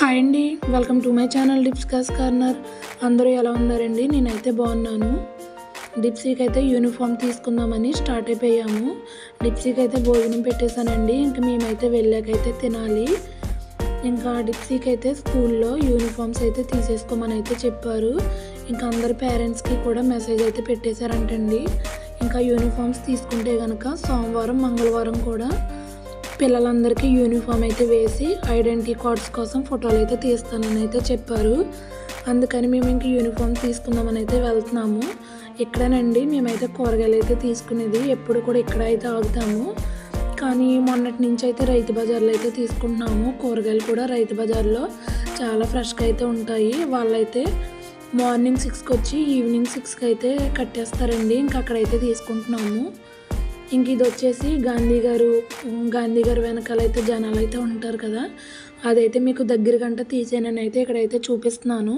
Hi అండి welcome to my channel డిప్స్కాస్ corner అందరూ ఎలా ఉన్నారండి? నేనైతే బాగున్నాను. డిప్సీకి అయితే యూనిఫామ్ తీసుకుందామని స్టార్ట్ అయిపోయాము. డిప్సీకి అయితే భోజనం పెట్టేశానండి. ఇంకా మేమైతే వెళ్ళాకైతే తినాలి. ఇంకా డిప్సీకి అయితే స్కూల్లో యూనిఫామ్స్ అయితే తీసేసుకోమని అయితే చెప్పారు. ఇంకా అందరి పేరెంట్స్కి కూడా మెసేజ్ అయితే పెట్టేశారంటండి. ఇంకా యూనిఫామ్స్ తీసుకుంటే కనుక సోమవారం మంగళవారం కూడా పిల్లలందరికీ యూనిఫామ్ అయితే వేసి ఐడెంటిటీ కార్డ్స్ కోసం ఫోటోలు అయితే తీస్తానని అయితే చెప్పారు. అందుకని మేము ఇంక యూనిఫామ్ తీసుకుందామని అయితే వెళ్తున్నాము. ఇక్కడేనండి మేమైతే కూరగాయలు అయితే తీసుకునేది. ఎప్పుడు కూడా ఇక్కడ అయితే ఆగుతాము. కానీ మొన్నటి నుంచి అయితే రైతు బజార్లో అయితే తీసుకుంటున్నాము. కూరగాయలు కూడా రైతు బజార్లో చాలా ఫ్రెష్గా అయితే ఉంటాయి. వాళ్ళైతే మార్నింగ్ సిక్స్కి వచ్చి ఈవినింగ్ సిక్స్కి అయితే కట్టేస్తారండి. ఇంకా అక్కడైతే తీసుకుంటున్నాము. ఇంక ఇది వచ్చేసి గాంధీ గారు గాంధీ గారు వెనకాల అయితే జనాలు అయితే ఉంటారు కదా. అదైతే మీకు దగ్గర గంట తీసేనని అయితే ఇక్కడైతే చూపిస్తున్నాను.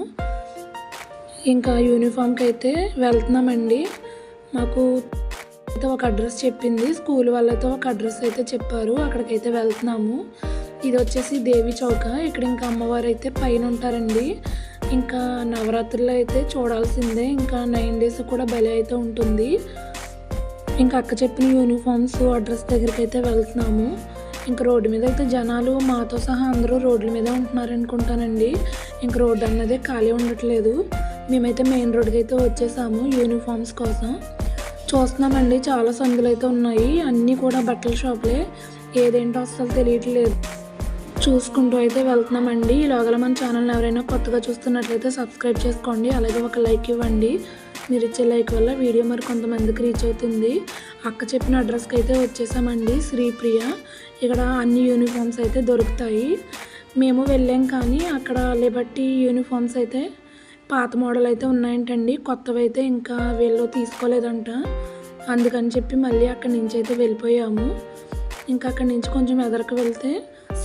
ఇంకా యూనిఫామ్కి అయితే వెళ్తున్నామండి. మాకు అయితే ఒక అడ్రస్ చెప్పింది. స్కూల్ వాళ్ళతో ఒక అడ్రస్ అయితే చెప్పారు. అక్కడికైతే వెళ్తున్నాము. ఇది వచ్చేసి దేవి చౌక. ఇక్కడ ఇంకా అమ్మవారు అయితే పైన ఉంటారండి. ఇంకా నవరాత్రుల్లో అయితే చూడాల్సిందే. ఇంకా నైన్ డేస్ కూడా బలి అయితే ఉంటుంది. ఇంకా అక్క చెప్పిన యూనిఫామ్స్ అడ్రస్ దగ్గరికి అయితే వెళ్తున్నాము. ఇంకా రోడ్డు మీద అయితే జనాలు మాతో సహా అందరూ రోడ్ల మీద ఉంటున్నారు అనుకుంటానండి ఇంక రోడ్డు అన్నదే ఖాళీ ఉండట్లేదు. మేమైతే మెయిన్ రోడ్కి అయితే వచ్చేసాము యూనిఫామ్స్ కోసం. చూస్తున్నామండి చాలా సందులు అయితే ఉన్నాయి. అన్నీ కూడా బట్టల షాపులే. ఏదేంటో అస్సలు తెలియట్లేదు. చూసుకుంటూ అయితే వెళ్తున్నామండి. ఇలాగల మన ఛానల్ ఎవరైనా కొత్తగా చూస్తున్నట్లయితే సబ్స్క్రైబ్ చేసుకోండి. అలాగే ఒక లైక్ ఇవ్వండి. మీరు ఇచ్చే లైక్ వల్ల వీడియో మరి కొంతమందికి రీచ్ అవుతుంది. అక్క చెప్పిన అడ్రస్కి అయితే వచ్చేసామండి శ్రీప్రియ. ఇక్కడ అన్ని యూనిఫామ్స్ అయితే దొరుకుతాయి. మేము వెళ్ళాం కానీ అక్కడ లిబర్టీ యూనిఫామ్స్ అయితే పాత మోడల్ అయితే ఉన్నాయంటండి. కొత్తవి అయితే ఇంకా వీళ్ళు తీసుకోలేదంట. అందుకని చెప్పి మళ్ళీ అక్కడి నుంచి అయితే వెళ్ళిపోయాము. ఇంకా అక్కడి నుంచి కొంచెం ఎదరకు వెళ్తే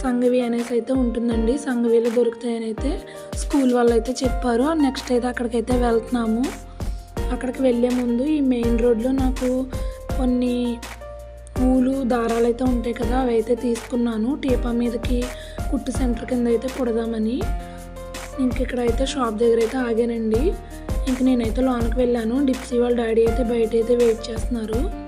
సంఘవి అనేసి అయితే ఉంటుందండి. సంఘవిలో దొరుకుతాయని అయితే స్కూల్ వాళ్ళు అయితే చెప్పారు. నెక్స్ట్ అయితే అక్కడికైతే వెళ్తున్నాము. అక్కడికి వెళ్ళే ముందు ఈ మెయిన్ రోడ్లో నాకు కొన్ని పూలు దారాలు అయితే ఉంటాయి కదా అవి అయితే తీసుకున్నాను. టీపా మీదకి కుట్టు సెంటర్ కింద అయితే కుడదామని ఇంక షాప్ దగ్గర అయితే ఆగానండి. ఇంక నేనైతే లోనకి వెళ్ళాను. డిప్సీ వాళ్ళ డాడీ అయితే బయట అయితే వెయిట్ చేస్తున్నారు.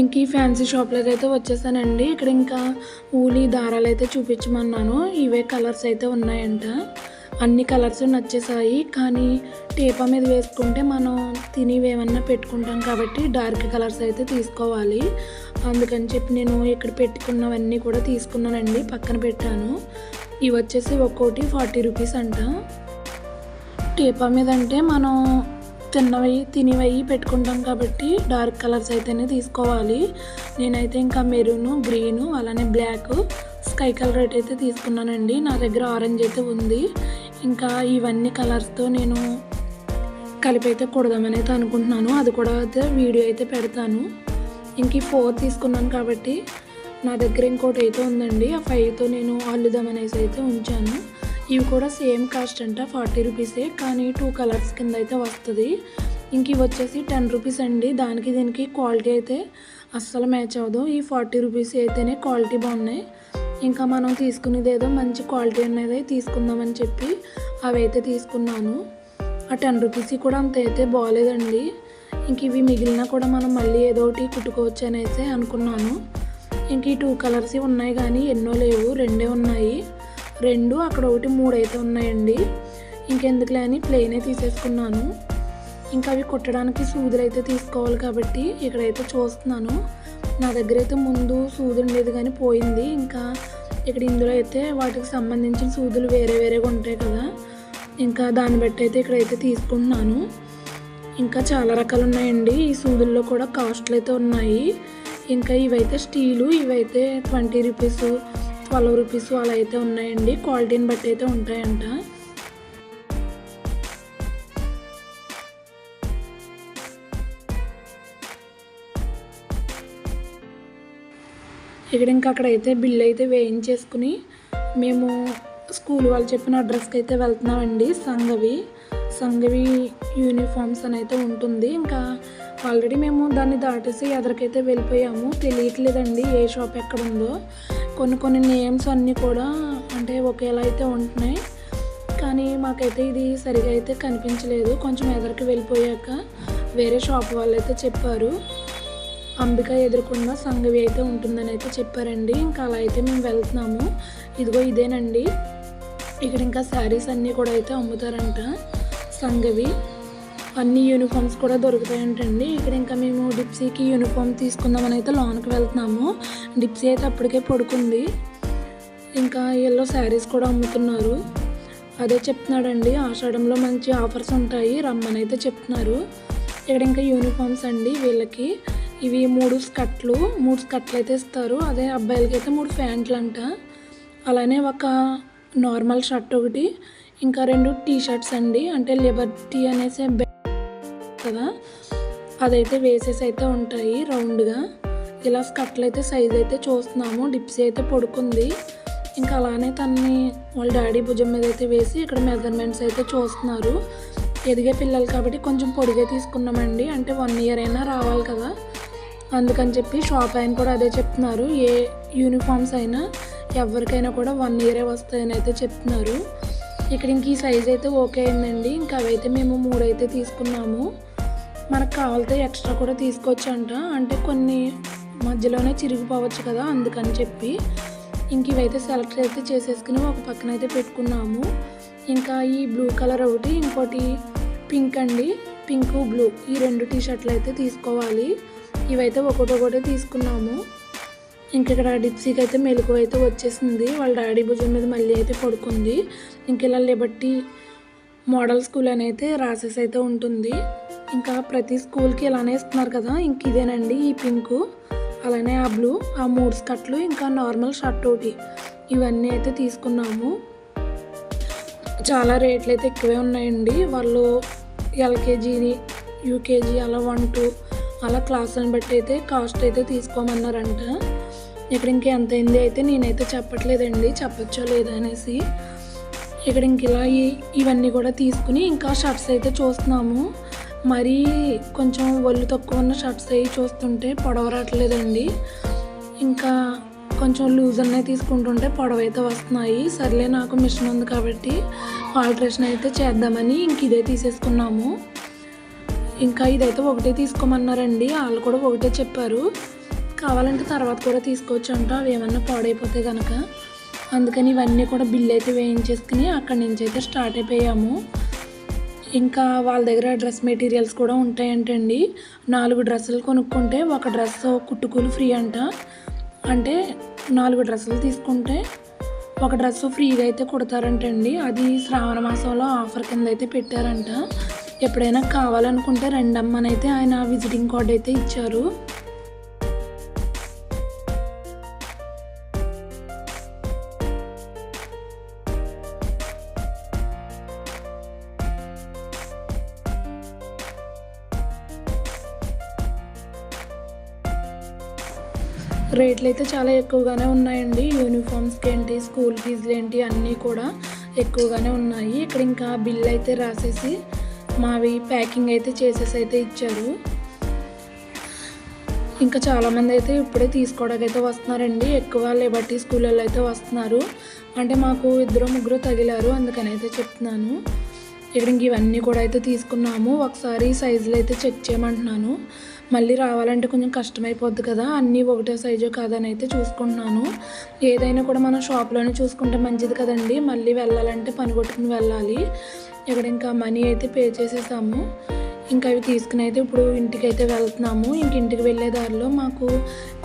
ఇంక ఈ ఫ్యాన్సీ షాప్లోకి అయితే వచ్చేసానండి. ఇక్కడ ఇంకా ఊలి దారాలు అయితే చూపించమన్నాను. ఇవే కలర్స్ అయితే ఉన్నాయంట. అన్ని కలర్స్ నచ్చేసాయి. కానీ టేపా మీద వేసుకుంటే మనం తినేవేమన్నా పెట్టుకుంటాం కాబట్టి డార్క్ కలర్స్ అయితే తీసుకోవాలి. అందుకని చెప్పి నేను ఇక్కడ పెట్టుకున్నవన్నీ కూడా తీసుకున్నానండి. పక్కన పెట్టాను. ఇవి వచ్చేసి ఒక్కోటి ఫార్టీ రూపీస్ అంట. టేపా మీద అంటే మనం తిన్నవి తినివయి పెట్టుకుంటాం కాబట్టి డార్క్ కలర్స్ అయితేనే తీసుకోవాలి. నేనైతే ఇంకా మెరూను గ్రీను అలానే బ్లాక్ స్కై కలర్ అయితే తీసుకున్నానండి. నా దగ్గర ఆరెంజ్ అయితే ఉంది. ఇంకా ఇవన్నీ కలర్స్తో నేను కలిపి అయితే కుడదామని అయితే అనుకుంటున్నాను. అది కూడా అయితే వీడియో అయితే పెడతాను. ఇంక ఈ ఫోర్ తీసుకున్నాను కాబట్టి నా దగ్గర ఇంకోటి అయితే ఉందండి. ఆ ఫైవ్తో నేను అల్లుదామనేసి అయితే ఉంచాను. ఇవి కూడా సేమ్ కాస్ట్ అంట ఫార్టీ రూపీసే కానీ టూ కలర్స్ కింద అయితే వస్తుంది. ఇంక ఇవి వచ్చేసి టెన్ రూపీస్ అండి. దానికి దీనికి క్వాలిటీ అయితే అస్సలు మ్యాచ్ అవ్వదు. ఈ ఫార్టీ రూపీస్ అయితేనే క్వాలిటీ బాగున్నాయి. ఇంకా మనం తీసుకునేది ఏదో మంచి క్వాలిటీ అనేది తీసుకుందామని చెప్పి అవి అయితే తీసుకున్నాను. ఆ టెన్ రూపీస్ కూడా అంత అయితే బాగాలేదండి ఇంక ఇవి మిగిలినా కూడా మనం మళ్ళీ ఏదో ఒకటి కుట్టుకోవచ్చు అనేసి అనుకున్నాను. ఇంక ఈ టూ కలర్స్ ఉన్నాయి కానీ ఎన్నో లేవు. రెండే ఉన్నాయి. రెండు అక్కడ ఒకటి మూడు అయితే ఉన్నాయండి. ఇంకెందుకులే అని ప్లేనే తీసేసుకున్నాను. ఇంకా అవి కుట్టడానికి సూదులు అయితే తీసుకోవాలి కాబట్టి ఇక్కడైతే చూస్తున్నాను. నా దగ్గర అయితే ముందు సూది ఉండేది కానీ పోయింది. ఇంకా ఇక్కడ ఇందులో అయితే వాటికి సంబంధించిన సూదులు వేరే వేరేగా ఉంటాయి కదా. ఇంకా దాన్ని బట్టి అయితే ఇక్కడైతే తీసుకుంటున్నాను. ఇంకా చాలా రకాలు ఉన్నాయండి. ఈ సూదుల్లో కూడా కాస్ట్లు అయితే ఉన్నాయి. ఇంకా ఇవైతే స్టీలు ఇవైతే ట్వంటీ రూపీస్ ట్వెల్వ్ రూపీస్ అలా అయితే ఉన్నాయండి. క్వాలిటీని బట్టి అయితే ఉంటాయంట. ఇక్కడ ఇంకా అక్కడైతే బిల్ అయితే వేయించేసుకుని మేము స్కూల్ వాళ్ళు చెప్పిన అడ్రస్కి అయితే వెళ్తున్నామండి. సంగవి సంగవి యూనిఫామ్స్ అని అయితే ఉంటుంది. ఇంకా ఆల్రెడీ మేము దాన్ని దాటేసి ఎదరికైతే వెళ్ళిపోయాము. తెలియట్లేదండి ఏ షాప్ ఎక్కడ ఉందో. కొన్ని కొన్ని నేమ్స్ అన్నీ కూడా అంటే ఒకేలా అయితే ఉంటున్నాయి. కానీ మాకైతే ఇది సరిగా అయితే కనిపించలేదు. కొంచెం ఎదరికి వెళ్ళిపోయాక వేరే షాప్ వాళ్ళు అయితే చెప్పారు. అంబిక ఎదుర్కొన్న సంగవి అయితే ఉంటుందని అయితే చెప్పారండి. ఇంకా అలా అయితే మేము వెళ్తున్నాము. ఇదిగో ఇదేనండి. ఇక్కడ ఇంకా శారీస్ అన్నీ కూడా అయితే అమ్ముతారంట సంగవి. అన్ని యూనిఫామ్స్ కూడా దొరుకుతాయంటండి. ఇక్కడ ఇంకా మేము డిప్సీకి యూనిఫామ్ తీసుకుందామని అయితే లోనకి వెళ్తున్నాము. డిప్సీ అయితే అప్పటికే పడుకుంది. ఇంకా ఎల్లో శారీస్ కూడా అమ్ముతున్నారు. అదే చెప్తున్నాడండి ఆషాఢంలో మంచి ఆఫర్స్ ఉంటాయి రమ్మని అయితే చెప్తున్నారు. ఇక్కడ ఇంకా యూనిఫామ్స్ అండి వీళ్ళకి. ఇవి మూడు స్కట్లు మూడు స్కట్లు అయితే ఇస్తారు. అదే అబ్బాయిలకి అయితే మూడు ప్యాంట్లు అంట అలానే ఒక నార్మల్ షర్ట్ ఒకటి. ఇంకా రెండు టీ షర్ట్స్ అండి. అంటే లిబర్టీ అనేసి కదా? అదైతే వేసేసి అయితే ఉంటాయి రౌండ్గా. ఇలా స్కట్లు అయితే సైజ్ అయితే చూస్తున్నాము డిప్సీ అయితే పడుకుంది. ఇంకా అలానే తన్ని వాళ్ళ డాడీ భుజం మీద అయితే వేసి ఇక్కడ మెజర్మెంట్స్ అయితే చూస్తున్నారు. ఎదిగే పిల్లలు కాబట్టి కొంచెం పొడిగే తీసుకున్నామండి. అంటే వన్ ఇయర్ అయినా రావాలి కదా? అందుకని చెప్పి షాప్ ఆయన కూడా అదే చెప్తున్నారు. ఏ యూనిఫామ్స్ అయినా ఎవరికైనా కూడా వన్ ఇయరే వస్తాయని అయితే చెప్తున్నారు. ఇక్కడ ఇంక ఈ సైజ్ అయితే ఓకే అయిందండి. ఇంకా అవైతే మేము మూడైతే తీసుకున్నాము. మనకు కావాలితే ఎక్స్ట్రా కూడా తీసుకోవచ్చు అంట అంటే కొన్ని మధ్యలోనే చిరిగిపోవచ్చు కదా అందుకని చెప్పి. ఇంక ఇవైతే సెలెక్ట్ అయితే చేసేసుకుని ఒక పక్కన అయితే పెట్టుకున్నాము. ఇంకా ఈ బ్లూ కలర్ ఒకటి ఇంకోటి పింక్ అండి. పింక్ బ్లూ ఈ రెండు టీ షర్ట్లు అయితే తీసుకోవాలి. ఇవైతే ఒకటొకటి తీసుకున్నాము. ఇంక ఇక్కడ డిప్సీకి అయితే మెలకు అయితే వచ్చేసింది. వాళ్ళ డాడీ భుజం మీద మళ్ళీ అయితే పడుకుంది. ఇంక ఇలా లిబర్టీ మోడల్ స్కూల్ అని అయితే రాసేసి అయితే ఉంటుంది. ఇంకా ప్రతి స్కూల్కి ఇలానే ఇస్తున్నారు కదా ఇంక ఇదేనండి ఈ పింకు అలానే ఆ బ్లూ ఆ మూడు స్కర్ట్లు ఇంకా నార్మల్ షర్ట్ ఒకటి. ఇవన్నీ అయితే తీసుకున్నాము. చాలా రేట్లు అయితే ఎక్కువే ఉన్నాయండి. వాళ్ళు ఎల్కేజీని యూకేజీ అలా వన్ టూ అలా క్లాసులను బట్టి అయితే కాస్ట్ అయితే తీసుకోమన్నారంట. ఇక్కడ ఇంకా ఎంత అయింది అయితే నేనైతే చెప్పట్లేదండి చెప్పచ్చో లేదనేసి అనేసి. ఇక్కడ ఇంక ఇలా ఇవన్నీ కూడా తీసుకుని ఇంకా షర్ట్స్ అయితే చూస్తున్నాము. మరీ కొంచెం ఒళ్ళు తక్కువ ఉన్న షర్ట్స్ అవి చూస్తుంటే పొడవ రావట్లేదండి. ఇంకా కొంచెం లూజ్ అన్నవి తీసుకుంటుంటే పొడవ అయితే వస్తున్నాయి. సర్లే నాకు మిషన్ ఉంది కాబట్టి ఆల్ట్రేషన్ అయితే చేద్దామని ఇంక ఇదే తీసేసుకున్నాము. ఇంకా ఇదైతే ఒకటే తీసుకోమన్నారండి. వాళ్ళు కూడా ఒకటే చెప్పారు. కావాలంటే తర్వాత కూడా తీసుకోవచ్చు అంట అవి ఏమన్నా పాడైపోతే కనుక అందుకని ఇవన్నీ కూడా బిల్ అయితే వేయించేసుకుని అక్కడి నుంచి అయితే స్టార్ట్ అయిపోయాము. ఇంకా వాళ్ళ దగ్గర డ్రెస్ మెటీరియల్స్ కూడా ఉంటాయంటండి. నాలుగు డ్రెస్సులు కొనుక్కుంటే ఒక డ్రెస్ కుట్టుకూలు ఫ్రీ అంట. అంటే నాలుగు డ్రెస్సులు తీసుకుంటే ఒక డ్రెస్ ఫ్రీగా అయితే కుడతారంటండి. అది శ్రావణ మాసంలో ఆఫర్ కింద అయితే పెట్టారంట. ఎప్పుడైనా కావాలనుకుంటే రెండమ్మనైతే అయితే ఆయన విజిటింగ్ కార్డ్ అయితే ఇచ్చారు. రేట్లు అయితే చాలా ఎక్కువగానే ఉన్నాయండి. యూనిఫామ్స్కి ఏంటి స్కూల్ ఫీజులు ఏంటి అన్నీ కూడా ఎక్కువగానే ఉన్నాయి. ఇక్కడ ఇంకా బిల్ అయితే రాసేసి మావి ప్యాకింగ్ అయితే చేసేసి అయితే ఇచ్చారు. ఇంకా చాలామంది అయితే ఇప్పుడే తీసుకోవడానికి అయితే వస్తున్నారండి. ఎక్కువ లిబర్టీ స్కూళ్ళల్లో అయితే వస్తున్నారు. అంటే మాకు ఇద్దరు ముగ్గురు తగిలారు అందుకని అయితే చెప్తున్నాను. ఇక్కడ ఇంక ఇవన్నీ కూడా అయితే తీసుకున్నాము. ఒకసారి సైజులు అయితే చెక్ చేయమంటున్నాను. మళ్ళీ రావాలంటే కొంచెం కష్టమైపోద్ది కదా. అన్నీ ఒకటే సైజు కాదని అయితే చూసుకుంటున్నాను. ఏదైనా కూడా మనం షాప్లోనే చూసుకుంటే మంచిది కదండి. మళ్ళీ వెళ్ళాలంటే పని కొట్టుకుని వెళ్ళాలి. ఇక్కడ ఇంకా మనీ అయితే పే చేసేసాము. ఇంకా అవి తీసుకుని అయితే ఇప్పుడు ఇంటికి అయితే వెళ్తున్నాము. ఇంక ఇంటికి వెళ్ళే దారిలో మాకు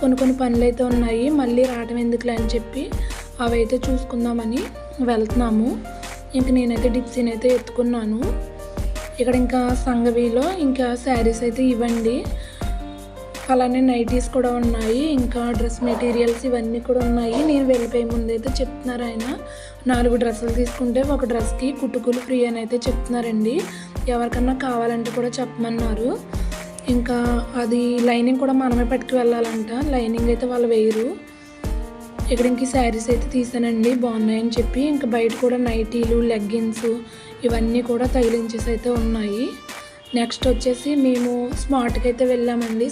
కొన్ని కొన్ని పనులు అయితే ఉన్నాయి. మళ్ళీ రావడం ఎందుకులే అని చెప్పి అవి అయితే చూసుకుందామని వెళ్తున్నాము. ఇంక నేనైతే డిప్సీని అయితే ఎత్తుకున్నాను. ఇక్కడ ఇంకా సంగవిలో ఇంకా శారీస్ అయితే ఇవ్వండి. అలానే నైటీస్ కూడా ఉన్నాయి. ఇంకా డ్రెస్ మెటీరియల్స్ ఇవన్నీ కూడా ఉన్నాయి. నేను వెళ్ళిపోయే ముందైతే చెప్తున్నారు ఆయన. నాలుగు డ్రెస్సులు తీసుకుంటే ఒక డ్రెస్కి కుట్టుకులు ఫ్రీ అని అయితే చెప్తున్నారండి. ఎవరికన్నా కావాలంటే కూడా చెప్పమన్నారు. ఇంకా అది లైనింగ్ కూడా మనమే పట్టుకు వెళ్ళాలంట. లైనింగ్ అయితే వాళ్ళు వేయరు. ఇక్కడ ఇంక శారీస్ అయితే తీసానండి? బాగున్నాయని చెప్పి ఇంకా బయట కూడా నైటీలు లెగ్గిన్స్ ఇవన్నీ కూడా తగిలించేసి అయితే ఉన్నాయి. నెక్స్ట్ వచ్చేసి మేము స్మార్ట్కి అయితే వెళ్ళామండి.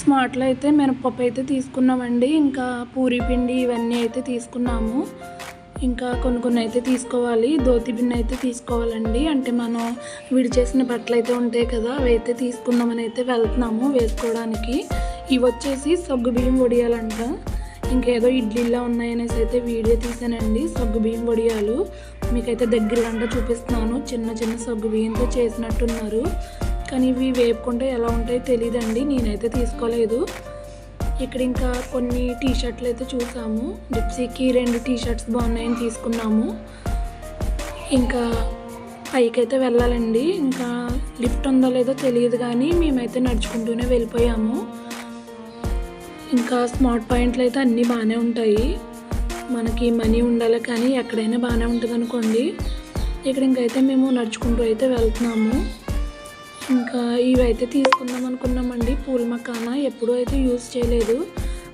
స్మార్ట్లో అయితే మినపప్పు అయితే తీసుకున్నామండి. ఇంకా పూరి పిండి ఇవన్నీ అయితే తీసుకున్నాము. ఇంకా కొన్ని కొన్ని అయితే తీసుకోవాలి. ధోతి బిన్న అయితే తీసుకోవాలండి. అంటే మనం విడిచేసిన బట్టలు అయితే ఉంటాయి కదా అవి అయితే తీసుకుందామని అయితే వెళ్తున్నాము వేసుకోవడానికి. ఇవి వచ్చేసి సగ్గు బియ్యం వడియాలంట. ఇంకేదో ఇడ్లీలా ఉన్నాయనేసి అయితే వీడియో తీసానండి. సగ్గు బియ్యం వడియాలు. మీకైతే దగ్గరగా చూపిస్తున్నాను. చిన్న చిన్న సగ్గు బియ్యంతో చేసినట్టున్నారు. కానీ ఇవి వేపుకుంటే ఎలా ఉంటాయో తెలియదండి నేనైతే తీసుకోలేదు. ఇక్కడ ఇంకా కొన్ని టీ షర్ట్లు అయితే చూసాము. డిప్సీకి రెండు టీ షర్ట్స్ బాగున్నాయని తీసుకున్నాము. ఇంకా పైకి అయితే వెళ్ళాలండి. ఇంకా లిఫ్ట్ ఉందో లేదో తెలియదు కానీ మేమైతే నడుచుకుంటూనే వెళ్ళిపోయాము. ఇంకా స్మార్ట్ పాయింట్లు అయితే అన్నీ బాగానే ఉంటాయి. మనకి మనీ ఉండాలి కానీ ఎక్కడైనా బాగానే ఉంటుంది అనుకోండి. ఇక్కడ ఇంకైతే మేము నడుచుకుంటూ అయితే వెళ్తున్నాము. ఇంకా ఇవైతే తీసుకుందాం అనుకున్నామండి. పూల మకాన ఎప్పుడూ అయితే యూజ్ చేయలేదు.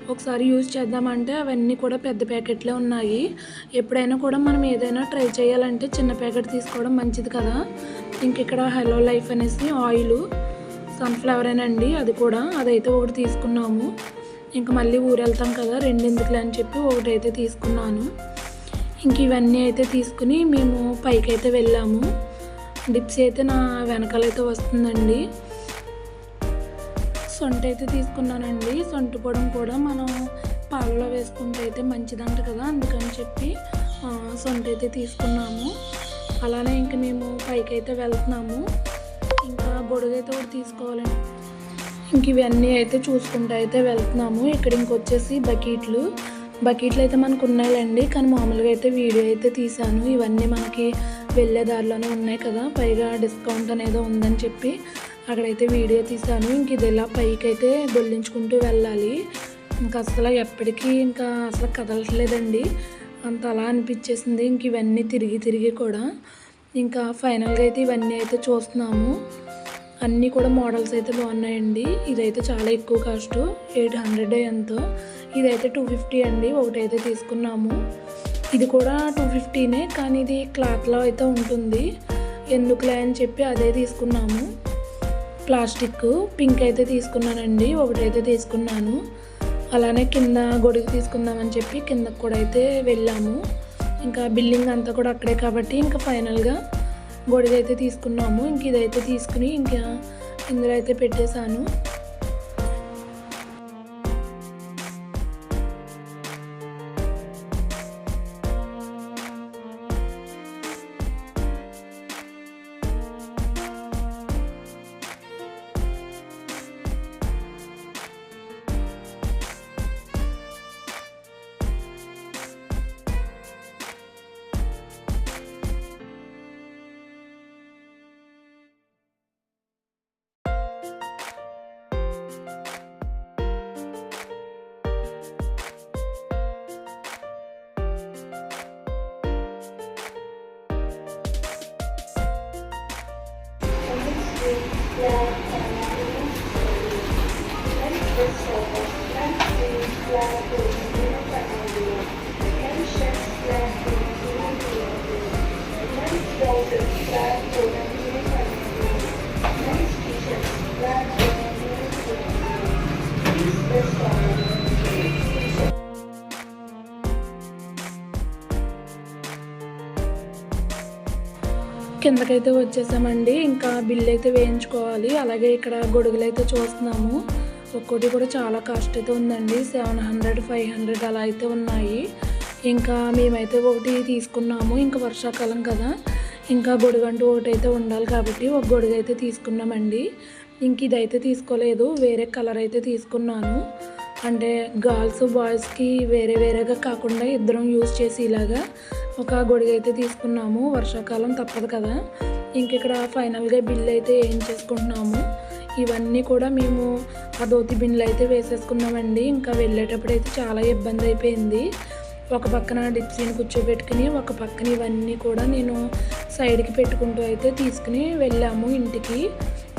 ఒకసారి యూజ్ చేద్దామంటే అవన్నీ కూడా పెద్ద ప్యాకెట్లే ఉన్నాయి. ఎప్పుడైనా కూడా మనం ఏదైనా ట్రై చేయాలంటే చిన్న ప్యాకెట్ తీసుకోవడం మంచిది కదా. ఇంక ఇక్కడ హలో లైఫ్ అనేసి ఆయిల్ సన్ఫ్లవర్ అండి అది కూడా. అదైతే ఒకటి తీసుకున్నాము. ఇంక మళ్ళీ ఊరు వెళ్తాం కదా రెండెందుకులే అని చెప్పి ఒకటైతే తీసుకున్నాను. ఇంక ఇవన్నీ అయితే తీసుకుని మేము పైకి అయితే వెళ్ళాము. డిప్స్ అయితే నా వెనకాలైతే వస్తుందండి. సొంట అయితే తీసుకున్నానండి. సొంట పొడం కూడా మనం పాలలో వేసుకుంటే అయితే మంచిదంట కదా అందుకని చెప్పి సొంట అయితే తీసుకున్నాము. అలానే ఇంక మేము పైకి అయితే వెళ్తున్నాము. ఇంకా బొడుగైతే ఒకటి తీసుకోవాలండి. ఇంక ఇవన్నీ అయితే చూసుకుంటూ అయితే వెళ్తున్నాము. ఇక్కడ ఇంకొచ్చేసి బకెట్లు. బకెట్లు అయితే మనకు ఉన్నాయండి కానీ మామూలుగా అయితే వీడియో అయితే తీసాను ఇవన్నీ మనకి వెళ్ళే దారిలోనే ఉన్నాయి కదా. పైగా డిస్కౌంట్ అనేది ఉందని చెప్పి అక్కడైతే వీడియో తీసాను ఇంక ఇది ఇలా పైకి అయితే దొల్లించుకుంటూ వెళ్ళాలి. ఇంకా అసలు ఎప్పటికీ ఇంకా అసలు కదలట్లేదండి. అంత అలా అనిపించేసింది. ఇంక ఇవన్నీ తిరిగి తిరిగి కూడా. ఇంకా ఫైనల్గా అయితే ఇవన్నీ అయితే చూస్తున్నాము. అన్నీ కూడా మోడల్స్ అయితే బాగున్నాయండి. ఇదైతే చాలా ఎక్కువ కాస్ట్ ఎయిట్ హండ్రెడ్ ఎంతో. ఇదైతే టూ ఫిఫ్టీ అండి ఒకటైతే తీసుకున్నాము. ఇది కూడా టూ ఫిఫ్టీనే కానీ ఇది క్లాత్లో అయితే ఉంటుంది. ఎందుకులే అని చెప్పి అదే తీసుకున్నాము. ప్లాస్టిక్ పింక్ అయితే తీసుకున్నానండి ఒకటైతే తీసుకున్నాను. అలానే కింద గొడుగు తీసుకుందామని చెప్పి కిందకు కూడా అయితే వెళ్ళాము. ఇంకా బిల్డింగ్ అంతా కూడా అక్కడే కాబట్టి ఇంకా ఫైనల్గా గొడుగు అయితే తీసుకున్నాము ఇంక ఇదైతే తీసుకుని ఇంకా ఇందులో అయితే పెట్టేశాను. Thank you. కిందకైతే వచ్చేసామండి. ఇంకా బిల్ అయితే వేయించుకోవాలి. అలాగే ఇక్కడ గొడుగులు అయితే చూస్తున్నాము. ఒక్కోటి కూడా చాలా కాస్ట్ అయితే ఉందండి. సెవెన్ హండ్రెడ్ ఫైవ్ హండ్రెడ్ అలా అయితే ఉన్నాయి. ఇంకా మేమైతే ఒకటి తీసుకున్నాము. ఇంకా వర్షాకాలం కదా. ఇంకా గొడుగంటూ ఒకటి అయితే ఉండాలి కాబట్టి ఒక గొడుగు అయితే తీసుకున్నామండి. ఇంక ఇదైతే తీసుకోలేదు. వేరే కలర్ అయితే తీసుకున్నాను. అంటే గర్ల్స్ బాయ్స్కి వేరే వేరేగా కాకుండా ఇద్దరం యూజ్ చేసి ఇలాగా ఒక గొడుగు అయితే తీసుకున్నాము. వర్షాకాలం తప్పదు కదా. ఇంక ఇక్కడ ఫైనల్గా బిల్ అయితే ఏం చేసుకుంటున్నాము? ఇవన్నీ కూడా మేము ఆ దోతి బిన్లు అయితే వేసేసుకున్నామండి. ఇంకా వెళ్ళేటప్పుడు అయితే చాలా ఇబ్బంది అయిపోయింది. ఒక పక్కన డిప్సీని కూర్చోబెట్టుకుని ఒక పక్కన ఇవన్నీ కూడా నేను సైడ్కి పెట్టుకుంటూ అయితే తీసుకుని వెళ్ళాము ఇంటికి.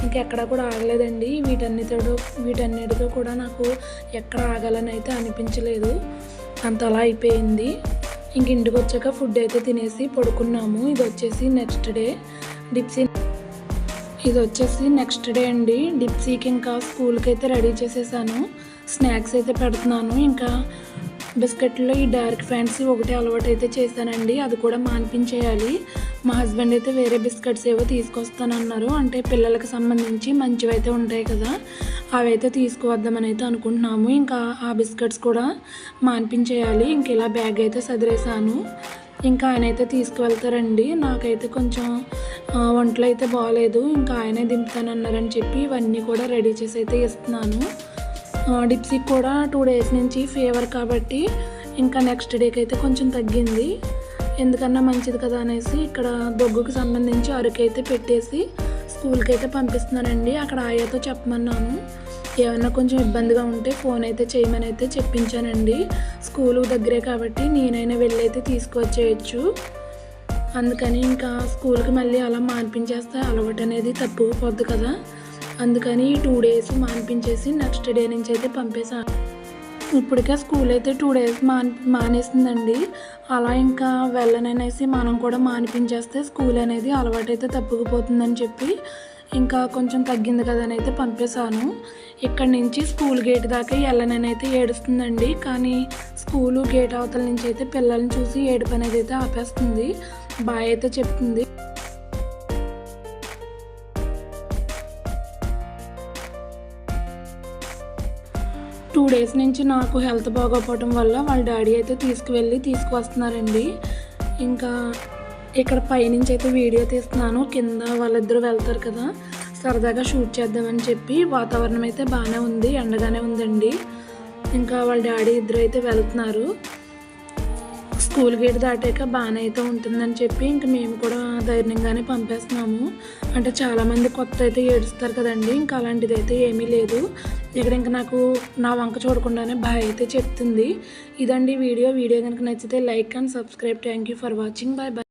ఇంకెక్కడా కూడా ఆగలేదండి. వీటన్నిటితో వీటన్నిటితో కూడా నాకు ఎక్కడ ఆగాలని అయితే అనిపించలేదు. అంత అలా అయిపోయింది. ఇంక ఇంటికి వచ్చాక ఫుడ్ అయితే తినేసి పడుకున్నాము. ఇది వచ్చేసి నెక్స్ట్ డే డిప్సీ ఇది వచ్చేసి నెక్స్ట్ డే అండి. డిప్సీకి ఇంకా స్కూల్కి అయితే రెడీ చేసేసాను. స్నాక్స్ అయితే పెడుతున్నాను. ఇంకా బిస్కెట్లో ఈ డార్క్ ఫ్యాన్సీ ఒకటే అలవాటు అయితే చేశానండి. అది కూడా మాన్పించేయాలి. మా హస్బెండ్ అయితే వేరే బిస్కెట్స్ ఏవో తీసుకొస్తానన్నారు. అంటే పిల్లలకు సంబంధించి మంచివి అయితే ఉంటాయి కదా అవి అయితే తీసుకువద్దామని అయితే అనుకుంటున్నాము. ఇంకా ఆ బిస్కెట్స్ కూడా మాన్పించేయాలి. ఇంక ఇలా బ్యాగ్ అయితే సదిరేసాను ఇంకా ఆయన అయితే తీసుకువెళ్తారండి. నాకైతే కొంచెం వంటలు ఒంట్లో అయితే బాగాలేదు ఇంకా ఆయనే దింపుతానన్నారని చెప్పి ఇవన్నీ కూడా రెడీ చేసి అయితే ఇస్తున్నాను. డిప్సీకి కూడా టూ డేస్ నుంచి ఫీవర్ కాబట్టి ఇంకా నెక్స్ట్ డేకి అయితే కొంచెం తగ్గింది. ఎందుకన్నా మంచిది కదా అనేసి ఇక్కడ దగ్గుకు సంబంధించి అరకు అయితే పెట్టేసి స్కూల్కి అయితే పంపిస్తున్నానండి. అక్కడ ఆయాతో చెప్పమన్నాను. ఏమన్నా కొంచెం ఇబ్బందిగా ఉంటే ఫోన్ అయితే చేయమని అయితే చెప్పించానండి. స్కూలు దగ్గరే కాబట్టి నేనైనా వెళ్ళి అయితే తీసుకువచ్చేయచ్చు. అందుకని ఇంకా స్కూల్కి మళ్ళీ అలా మార్పించేస్తే అలవాటు అనేది తప్పు తప్పిపోద్ది కదా. అందుకని ఈ టూ డేస్ మానిపించేసి నెక్స్ట్ డే నుంచి అయితే పంపేశాను ఇప్పటికే స్కూల్ అయితే టూ డేస్ మాన్ మానేసిందండి. అలా ఇంకా వెళ్ళననేసి మనం కూడా మానిపించేస్తే స్కూల్ అనేది అలవాటైతే తప్పుకుపోతుందని చెప్పి ఇంకా కొంచెం తగ్గింది కదా అని అయితే పంపేశాను ఇక్కడ నుంచి స్కూల్ గేట్ దాకా వెళ్ళనని అయితే ఏడుస్తుందండి. కానీ స్కూలు గేట్ అవతల నుంచి అయితే పిల్లల్ని చూసి ఏడుపు అనేది అయితే ఆపేస్తుంది. బాయ్ అయితే చెప్తుంది. టూ డేస్ నుంచి నాకు హెల్త్ బాగోపోవడం వల్ల వాళ్ళ డాడీ అయితే తీసుకువెళ్ళి తీసుకువస్తున్నారండి. ఇంకా ఇక్కడ పైనుంచి అయితే వీడియో తీస్తున్నాను. కింద వాళ్ళిద్దరూ వెళ్తారు కదా సరదాగా షూట్ చేద్దామని చెప్పి వాతావరణం అయితే బాగానే ఉంది ఎండగానే ఉందండి. ఇంకా వాళ్ళ డాడీ ఇద్దరు అయితే వెళ్తున్నారు. స్కూల్ గేట్ దాటాక బాగానే అయితే ఉంటుందని చెప్పి ఇంక మేము కూడా ధైర్యంగానే పంపేస్తున్నాము. అంటే చాలామంది కొత్త అయితే ఏడుస్తారు కదండి. ఇంకా అలాంటిది అయితే ఏమీ లేదు. ఇక్కడ ఇంకా నాకు నా వంక చూడకుండానే బాయ్ అయితే చెప్తుంది. ఇదండి వీడియో. వీడియో కనుక నచ్చితే like and subscribe. Thank you for watching. Bye bye